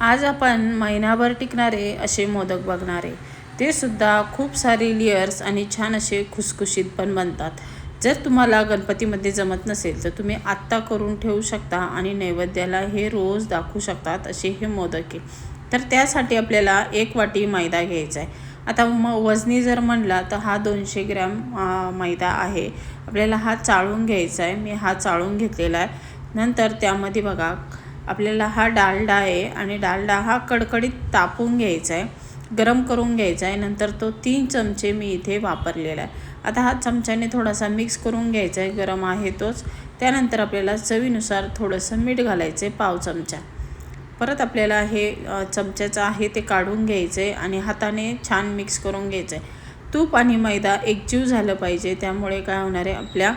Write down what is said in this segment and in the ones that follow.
आज आपण महिनाभर टिकणारे असे मोदक बघणार आहे. ते सुद्धा खूप सारे लेयर्स आणि छान असे खुसखुशीत पण बनतात. जर तुम्हाला गणपतीमध्ये जमत नसेल तर तुम्ही आत्ता करून ठेवू शकता आणि नैवेद्याला हे रोज दाखवू शकतात असे हे मोदक आहे. तर त्यासाठी आपल्याला एक वाटी मैदा घ्यायचा आहे. आता म वजनी जर म्हणला तर हा दोनशे ग्रॅम मैदा आहे. आपल्याला हा चाळून घ्यायचा आहे. मी हा चाळून घेतलेला आहे. नंतर त्यामध्ये बघा आपल्याला हा डालडा आहे आणि डालडा हा कडकडीत तापून घ्यायचा आहे गरम करून घ्यायचा आहे नंतर तो तीन चमचे मी इथे वापरलेला आहे आता हा चमच्याने थोडासा मिक्स करून घ्यायचा आहे गरम आहे तोच. त्यानंतर आपल्याला चवीनुसार थोडंसं मीठ घालायचं आहे पाव चमचा. परत आपल्याला हे चमच्याचं आहे ते काढून घ्यायचं आहे आणि हाताने छान मिक्स करून घ्यायचं आहे तूप आणि मैदा एकजीव झालं पाहिजे त्यामुळे काय होणार आहे आपल्या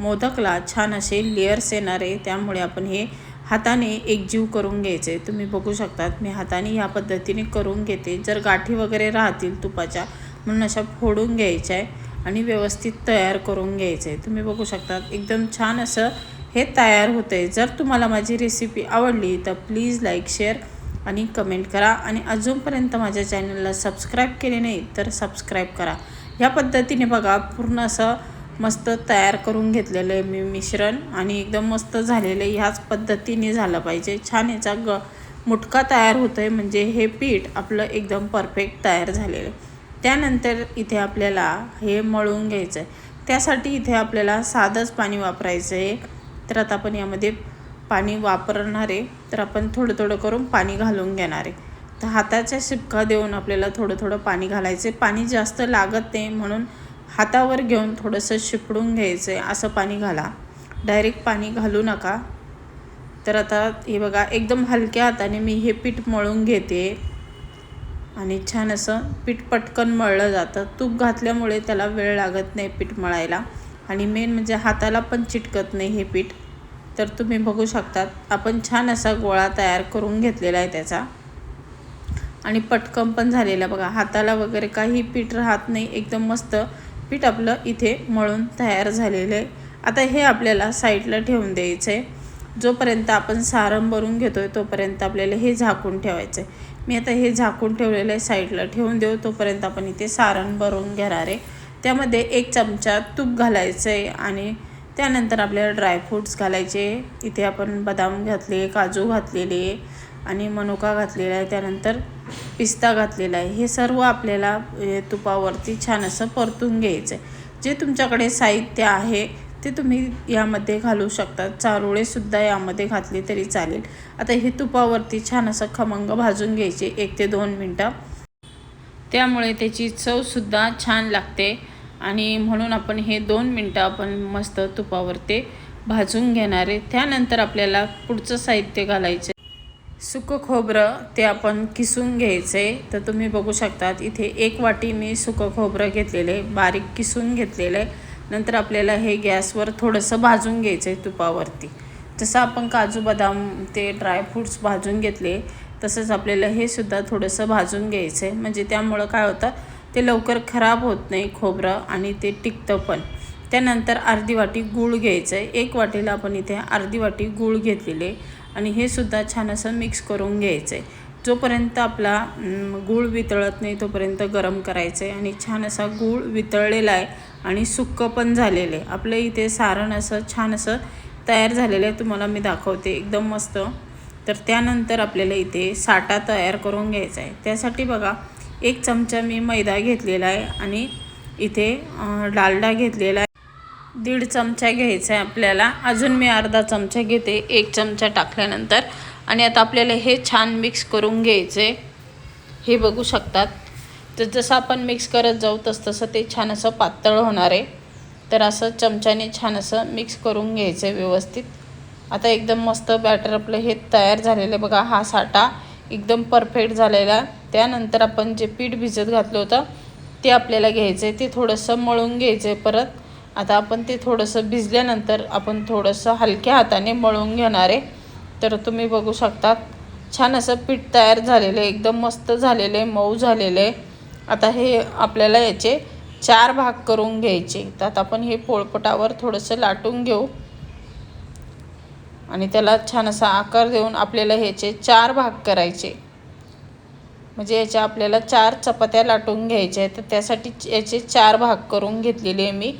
मोदकला छान असे लेयर्स येणार आहे. त्यामुळे आपण हे हाताने एक जीव करून घ्यायचे. तुम्ही बघू शकतात मी हाताने ह्या पद्धतीने करून घेते. जर गाठी वगैरे राहतील तुपाच्या म्हणून अशा फोडून घ्यायच्या आहे आणि व्यवस्थित तयार करून घ्यायचं आहे तुम्ही बघू शकतात एकदम छान असं हे तयार होतं आहे जर तुम्हाला माझी रेसिपी आवडली तर प्लीज लाईक शेअर आणि कमेंट करा. आणि अजूनपर्यंत माझ्या चॅनलला सबस्क्राईब केले नाही तर सबस्क्राईब करा. ह्या पद्धतीने बघा पूर्ण असं मस्त तयार करून घेतलेलं आहे मी मिश्रण आणि एकदम मस्त झालेलं आहे. ह्याच पद्धतीने झालं पाहिजे. छान याचा ग मुटका तयार होतो आहे म्हणजे हे पीठ आपलं एकदम परफेक्ट तयार झालेलं आहे. त्यानंतर इथे आपल्याला हे मळून घ्यायचं आहे. त्यासाठी इथे आपल्याला साधंच पाणी वापरायचं आहे. तर आता आपण यामध्ये पाणी वापरणार आहे. तर आपण थोडं थोडं करून पाणी घालून घेणार आहे. तर हाताच्या शिपका देऊन आपल्याला थोडं थोडं पाणी घालायचं आहे. पाणी जास्त लागत नाही म्हणून हातावर घेऊन थोडंसं शिपडून घ्यायचं आहे असं पाणी घाला. डायरेक्ट पाणी घालू नका. तर आता हे बघा एकदम हलक्या हाताने मी हे पीठ मळून घेते. आणि छान असं पीठ पटकन मळलं जातं. तूप घातल्यामुळे त्याला वेळ लागत नाही पीठ मळायला. आणि मेन म्हणजे हाताला पण चिटकत नाही हे पीठ. तर तुम्ही बघू शकतात आपण छान असा गोळा तयार करून घेतलेला आहे त्याचा. आणि पटकन पण झालेला बघा हाताला वगैरे काही पीठ राहत नाही. एकदम मस्त पीठ आपलं इथे मळून तयार झालेलं आहे. आता हे आपल्याला साईडला ठेवून द्यायचं आहे जोपर्यंत आपण सारण भरून घेतो आहे तोपर्यंत आपल्याला हे झाकून ठेवायचं आहे मी आता हे झाकून ठेवलेलं आहे साईडला ठेवून देऊ तोपर्यंत आपण इथे सारण भरून घेणार आहे. त्यामध्ये एक चमचा तूप घालायचं आहे आणि त्यानंतर आपल्याला ड्रायफ्रूट्स घालायचे. इथे आपण बदाम घातले काजू घातलेले आणि मनुका घातलेला आहे. त्यानंतर पिस्ता घातलेला आहे. हे सर्व आपल्याला तुपावरती छान असं परतून घ्यायचं आहे जे तुमच्याकडे साहित्य आहे ते तुम्ही यामध्ये घालू शकता. चारोळेसुद्धा यामध्ये घातले तरी चालेल. आता हे तुपावरती छान असं खमंग भाजून घ्यायचे एक ते दोन मिनटं. त्यामुळे त्याची चवसुद्धा छान लागते. आणि म्हणून आपण हे दोन मिनटं आपण मस्त तुपावर ते भाजून घेणार आहे. त्यानंतर आपल्याला पुढचं साहित्य घालायचं सुकं खोबरं ते आपण किसून घ्यायचे. तर तुम्ही बघू शकतात इथे एक वाटी मी सुकं खोबरं घेतलेलं आहे बारीक किसून घेतलेलं. आहे नंतर आपल्याला हे गॅसवर थोडंसं भाजून घ्यायचं आहे तुपावरती. जसं आपण काजू बदाम ते ड्रायफ्रूट्स भाजून घेतले तसंच आपल्याला हे सुद्धा थोडंसं भाजून घ्यायचं आहे म्हणजे त्यामुळं काय होतं ते लवकर खराब होत नाही खोबरं आणि ते टिकतं पण. त्यानंतर अर्धी वाटी गूळ घ्यायचं आहे एक वाटीला आपण इथे अर्धी वाटी गूळ घेतलेले. आणि हे सुद्धा छान असं मिक्स करून घ्यायचं आहे जोपर्यंत आपला गूळ वितळत नाही तोपर्यंत गरम करायचं आहे आणि छान असा गूळ वितळलेला आहे आणि सुक्कं पण झालेलं आहे. आपलं इथे सारण असं छान असं तयार झालेलं आहे. तुम्हाला मी दाखवते. एकदम मस्त. तर त्यानंतर आपल्याला इथे साठा तयार करून घ्यायचा आहे. त्यासाठी बघा एक चमचा मी मैदा घेतलेला आहे आणि इथे डालडा घेतलेला आहे. दीड चमचा घ्यायचा आहे आपल्याला. अजून मी अर्धा चमचा घेते एक चमचा टाकल्यानंतर. आणि आता आपल्याला हे छान मिक्स करून घ्यायचे हे बघू शकतात. तर जसं आपण मिक्स करत जाऊ तसतसं ते छान असं पातळ होणार आहे. तर असं चमच्याने छान असं मिक्स करून घ्यायचं आहे व्यवस्थित. आता एकदम मस्त बॅटर आपलं हे तयार झालेलं आहे. बघा हा साठा एकदम परफेक्ट झालेला. त्यानंतर आपण जे पीठ भिजत घातलं होतं ते आपल्याला घ्यायचं आहे ते थोडंसं मळून घ्यायचं आहे परत. आता आपण ते थोडंसं भिजल्यानंतर आपण थोडंसं हलक्या हाताने मळून घेणार आहे. तर तुम्ही बघू शकतात छान असं पीठ तयार झालेलं आहे एकदम मस्त झालेलं आहे मऊ झालेलं आहे. आता हे आपल्याला याचे चार भाग करून घ्यायचे. तर आता आपण हे पोळपटावर थोडंसं लाटून घेऊ. आणि त्याला छान असा आकार देऊन आपल्याला ह्याचे चार भाग करायचे. म्हणजे याच्या आपल्याला चार चपात्या लाटून घ्यायच्या आहेत. तर त्यासाठी याचे चार भाग करून घेतलेले आहे मी.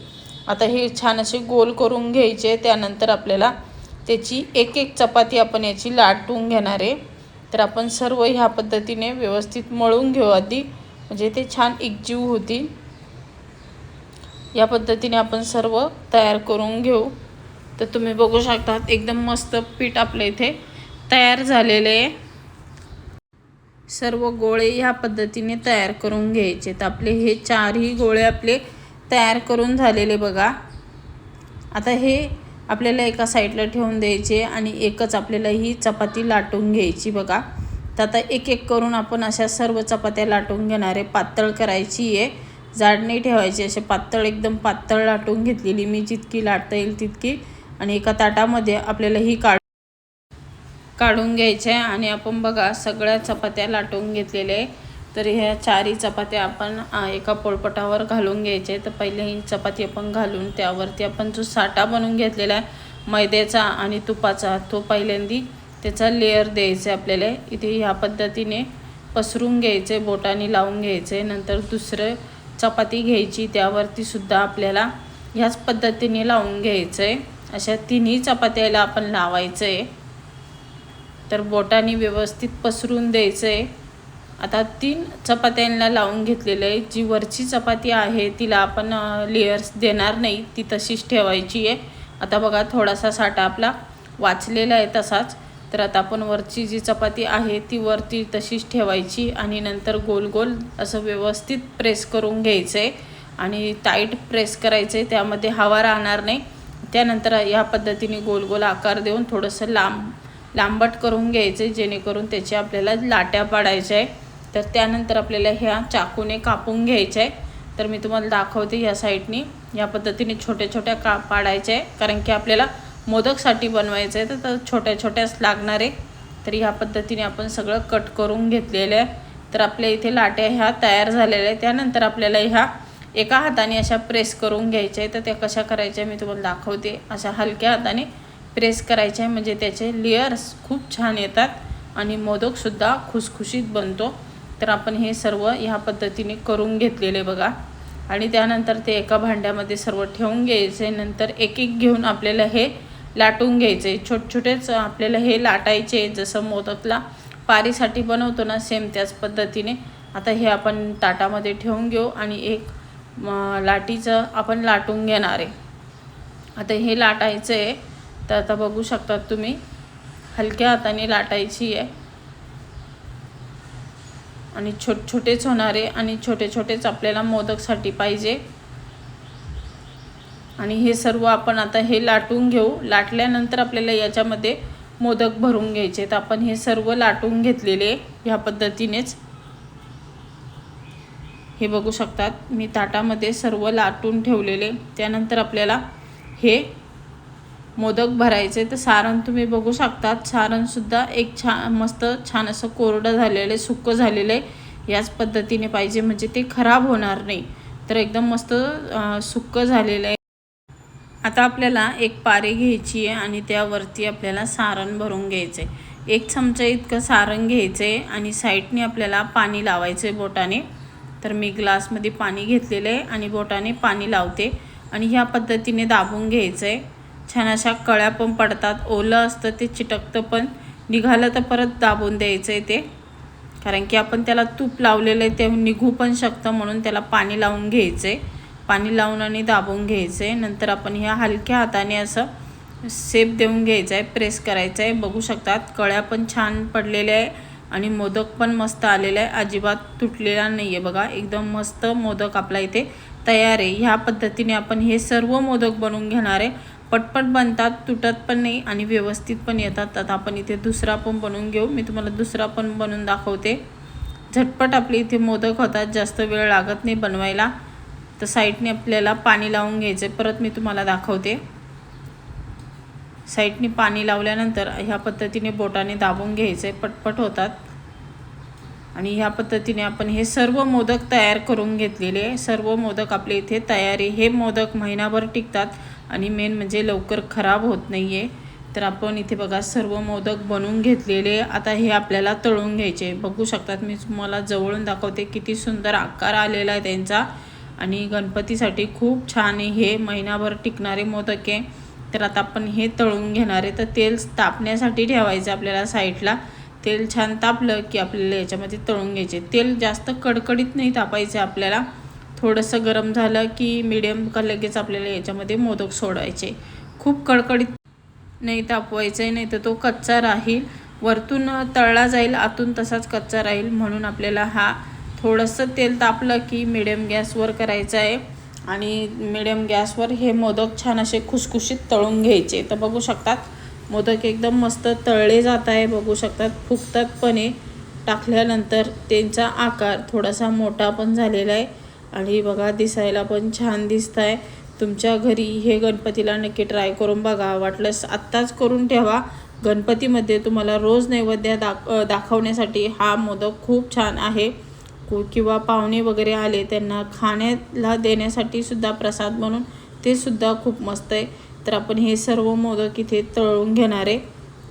आता हे छान असे गोल करून घ्यायचे त्यानंतर आपल्याला त्याची एक एक चपाती आपण याची लाटून घेणार आहे. तर आपण सर्व ह्या पद्धतीने व्यवस्थित मळून घेऊ आधी. म्हणजे ते छान एकजीव होतील. या पद्धतीने आपण सर्व तयार करून घेऊ. तर तुम्ही बघू शकतात एकदम मस्त पीठ आपल्या इथे तयार झालेले आहे. सर्व गोळे ह्या पद्धतीने तयार करून घ्यायचे. तर आपले हे चारही गोळे आपले तयार करून झालेले बघा. आता हे आपल्याला एका साईडला ठेवून द्यायचे आणि एकच आपल्याला ही चपाती लाटून घ्यायची बघा. तर आता एक एक करून आपण अशा सर्व चपात्या लाटून घेणार आहे पातळ करायची आहे. जाड नाही ठेवायची असे पातळ एकदम पातळ लाटून घेतलेली मी. जितकी लाटता येईल तितकी. आणि एका ताटामध्ये आपल्याला ही काढ काढून घ्यायचे आहे. आणि आपण बघा सगळ्या चपात्या लाटून घेतलेल्या आहे. तर ह्या चारही चपात्या आपण एका पोळपटावर घालून घ्यायचे. तर पहिले ही चपाती आपण घालून त्यावरती आपण जो साठा बनवून घेतलेला आहे मैद्याचा आणि तुपाचा तो पहिल्यांदी त्याचा लेअर द्यायचा आहे आपल्याला. इथे ह्या पद्धतीने पसरून घ्यायचे बोटाने लावून घ्यायचे. नंतर दुसरं चपाती घ्यायची त्यावरती सुद्धा आपल्याला ह्याच पद्धतीने लावून घ्यायचं आहे अशा तिन्ही चपात्याला आपण लावायचं आहे तर बोटाने व्यवस्थित पसरून द्यायचं आहे आता तीन चपात्यांना लावून घेतलेलं आहे. जी वरची चपाती आहे तिला आपण लेयर्स देणार नाही. ती तशीच ठेवायची आहे. आता बघा थोडासा साठा आपला वाचलेला आहे तसाच. तर आता आपण वरची जी चपाती आहे ती वरती तशीच ठेवायची आणि नंतर गोल गोल असं व्यवस्थित प्रेस करून घ्यायचं आहे आणि टाईट प्रेस करायचं आहे त्यामध्ये हवा राहणार नाही. त्यानंतर ह्या पद्धतीने गोल गोल आकार देऊन थोडंसं लांब लांबट करून घ्यायचे जेणेकरून त्याची आपल्याला लाट्या पाडायच्या आहे तर त्यानंतर आपल्याला ह्या चाकूने कापून घ्यायचं आहे तर मी तुम्हाला दाखवते ह्या साईडनी. या पद्धतीने छोट्या छोट्या का पाडायच्या आहे कारण की आपल्याला मोदकसाठी बनवायचं आहे तर छोट्या छोट्याच लागणार. आहे तर ह्या पद्धतीने आपण सगळं कट करून घेतलेलं आहे. तर आपल्या इथे लाट्या ह्या तयार झालेल्या आहे त्यानंतर आपल्याला ह्या एका हाताने अशा प्रेस करून घ्यायच्या. आहे तर त्या कशा करायच्या मी तुम्हाला दाखवते. अशा हलक्या हाताने प्रेस करायचे आहे म्हणजे त्याचे लेयर्स खूप छान येतात आणि मोदकसुद्धा खुसखुशीत बनतो. तर आपण हे सर्व ह्या पद्धतीने करून घेतलेले बघा. आणि त्यानंतर ते एका भांड्यामध्ये सर्व ठेवून घ्यायचे. नंतर एक एक घेऊन आपल्याला हे लाटून घ्यायचे. छोटे छोटेच आपल्याला हे लाटायचे. जसं मोदकला पारीसाठी बनवतो ना सेम त्याच पद्धतीने. आता हे आपण ताटामध्ये ठेवून घेऊ आणि एक लाटीचं आपण लाटून घेणार आहे. आता हे लाटायचं आहे तर आता बघू शकतात तुम्ही हलक्या हाताने लाटायची आहे. आणि छोट छोटेच होणारे आणि छोटे छोटेच आपल्याला मोदकसाठी पाहिजे. आणि हे सर्व आपण आता हे लाटून घेऊ. लाटल्यानंतर आपल्याला याच्यामध्ये मोदक भरून घ्यायचे तर आपण हे सर्व लाटून घेतलेले ह्या पद्धतीनेच. हे बघू शकतात. मी ताटामध्ये सर्व लाटून ठेवलेले. त्यानंतर आपल्याला हे मोदक भरायचे तर सारण तुम्ही बघू शकतात. सारणसुद्धा एक छा मस्त छान असं कोरडं झालेलं आहे सुक्कं झालेलं आहे याच पद्धतीने पाहिजे म्हणजे ते खराब होणार नाही. तर एकदम मस्त सुक्कं झालेलं आहे. आता आपल्याला एक पारी घ्यायची आहे आणि त्यावरती आपल्याला सारण भरून घ्यायचं आहे. एक चमचा इतकं सारण घ्यायचं आहे आणि साईडने आपल्याला पाणी लावायचं आहे बोटाने. तर मी ग्लासमध्ये पाणी घेतलेलं आहे आणि बोटाने पाणी लावते. आणि ह्या पद्धतीने दाबून घ्यायचं आहे. छान अशा कळ्या पण पडतात. ओलं असतं ते चिटकतं पण. निघालं तर परत दाबून द्यायचं आहे ते. कारण की आपण त्याला तूप लावलेलं आहे ते निघू पण शकतं म्हणून त्याला पाणी लावून घ्यायचं आहे पाणी लावून आणि दाबून घ्यायचं आहे नंतर आपण ह्या हलक्या हाताने असं सेप देऊन घ्यायचं आहे प्रेस करायचं आहे बघू शकतात कळ्या पण छान पडलेल्या आहे आणि मोदक पण मस्त आलेला आहे. अजिबात तुटलेला नाही आहे बघा. एकदम मस्त मोदक आपला इथे तयार आहे. ह्या पद्धतीने आपण हे सर्व मोदक बनवून घेणार आहे. पटपट बनतात तुटत पण नाही आणि व्यवस्थित पण येतात. आता आपण इथे दुसरा पण बनवून घेऊ. मी तुम्हाला दुसरा पण बनवून दाखवते. झटपट आपले इथे मोदक होतात. जास्त वेळ लागत नाही बनवायला. तर साईडने आपल्याला पाणी लावून घ्यायचे परत मी तुम्हाला दाखवते. साईडने पाणी लावल्यानंतर ह्या पद्धतीने बोटाने दाबून घ्यायचे पटपट होतात. आणि ह्या पद्धतीने आपण हे सर्व मोदक तयार करून घेतलेले सर्व मोदक आपले इथे तयारी हे मोदक महिनाभर टिकतात आणि मेन म्हणजे लवकर खराब होत नाही आहे तर आपण इथे बघा सर्व मोदक बनवून घेतलेले आता हे आपल्याला तळून घ्यायचे बघू शकतात मी तुम्हाला जवळून दाखवते किती सुंदर आकार आलेला आहे त्यांचा. आणि गणपतीसाठी खूप छान आहे. हे महिनाभर टिकणारे मोदक आहे. तर आता आपण हे तळून घेणार आहे. तर तेल तापण्यासाठी ठेवायचं आपल्याला साईडला. तेल छान तापलं की आपल्याला याच्यामध्ये तळून घ्यायचे. तेल जास्त कडकडीत नाही तापायचे आपल्याला. थोडंसं गरम झालं की मिडियम का लगेच आपल्याला याच्यामध्ये मोदक सोडायचे. खूप कडकडीत नाही तापवायचं आहे नाही तर तो कच्चा राहील. वरतून तळला जाईल आतून तसाच कच्चा राहील. म्हणून आपल्याला हा थोडंसं तेल तापलं की मिडियम गॅसवर करायचं आहे आणि मिडियम गॅसवर हे मोदक छान असे खुसखुशीत तळून घ्यायचे. तर बघू शकतात मोदक एकदम मस्त तळले जात आहे बघू शकतात. फुगतात पण आहे टाकल्यानंतर त्यांचा आकार थोडासा मोठा पण झालेला आहे. आणि बघा दिसायला पण छान दिसत आहे तुमच्या घरी हे गणपतीला नक्की ट्राय करून बघा. वाटलंस आत्ताच करून ठेवा. गणपतीमध्ये तुम्हाला रोज नैवेद्य दाख दाखवण्यासाठी हा मोदक खूप छान आहे. किंवा पाहुणे वगैरे आले त्यांना खाण्याला देण्यासाठी सुद्धा प्रसाद म्हणून ते सुद्धा खूप मस्त आहे. तर आपण हे सर्व मोदक इथे तळून घेणार आहे.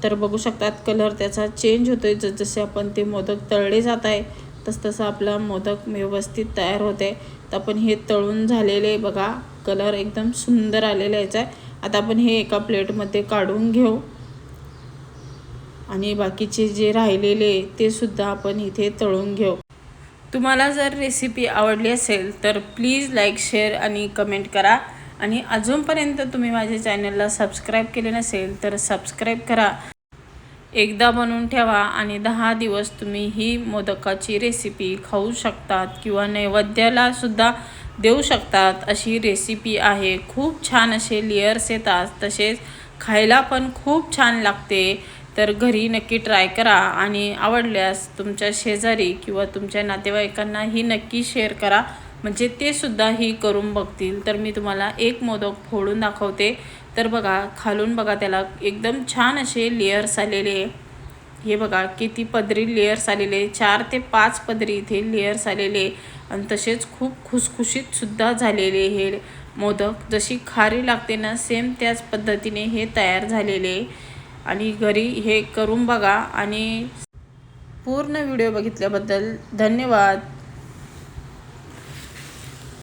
तर बघू शकतात कलर त्याचा चेंज होतो आहे जसजसे आपण ते मोदक तळले जात आहे तसतसं आपला मोदक व्यवस्थित तयार होते तर आपण हे तळून झालेले बघा कलर एकदम सुंदर आलेला याचा. आहे आता आपण हे एका प्लेटमध्ये काढून घेऊ. आणि बाकीचे जे राहिलेले ते सुद्धा आपण इथे तळून घेऊ. तुम्हाला जर रेसिपी आवडली असेल तर प्लीज लाईक शेअर आणि कमेंट करा. आणि अजूनपर्यंत तुम्ही माझ्या चॅनलला सबस्क्राईब केले नसेल तर सबस्क्राईब करा. एकदा बनवून ठेवा आणि दहा दिवस तुम्ही ही मोदकाची रेसिपी खाऊ शकतात किंवा नैवेद्याला सुद्धा देऊ शकतात अशी रेसिपी आहे. खूप छान असे लेयर्स येतात तसेच खायला पण खूप छान लागते. तर घरी नक्की ट्राय करा आणि आवडल्यास तुमच्या शेजारी किंवा तुमच्या नातेवाईकांनाही नक्की शेअर करा. म्हणजे ते सुद्धा ही करून बघतील. तर मी तुम्हाला एक मोदक फोडून दाखवते. तर बघा खालून बघा त्याला एकदम छान असे लेयर्स आलेले हे बघा किती पदरी लेयर्स आलेले चार ते पाच पदरी इथे लेयर्स आलेले आणि तसेच खूप खुसखुशीतसुद्धा झालेले हे मोदक. जशी खारी लागते ना सेम त्याच पद्धतीने हे तयार झालेले आणि घरी हे करून बघा. आणि पूर्ण व्हिडिओ बघितल्याबद्दल धन्यवाद.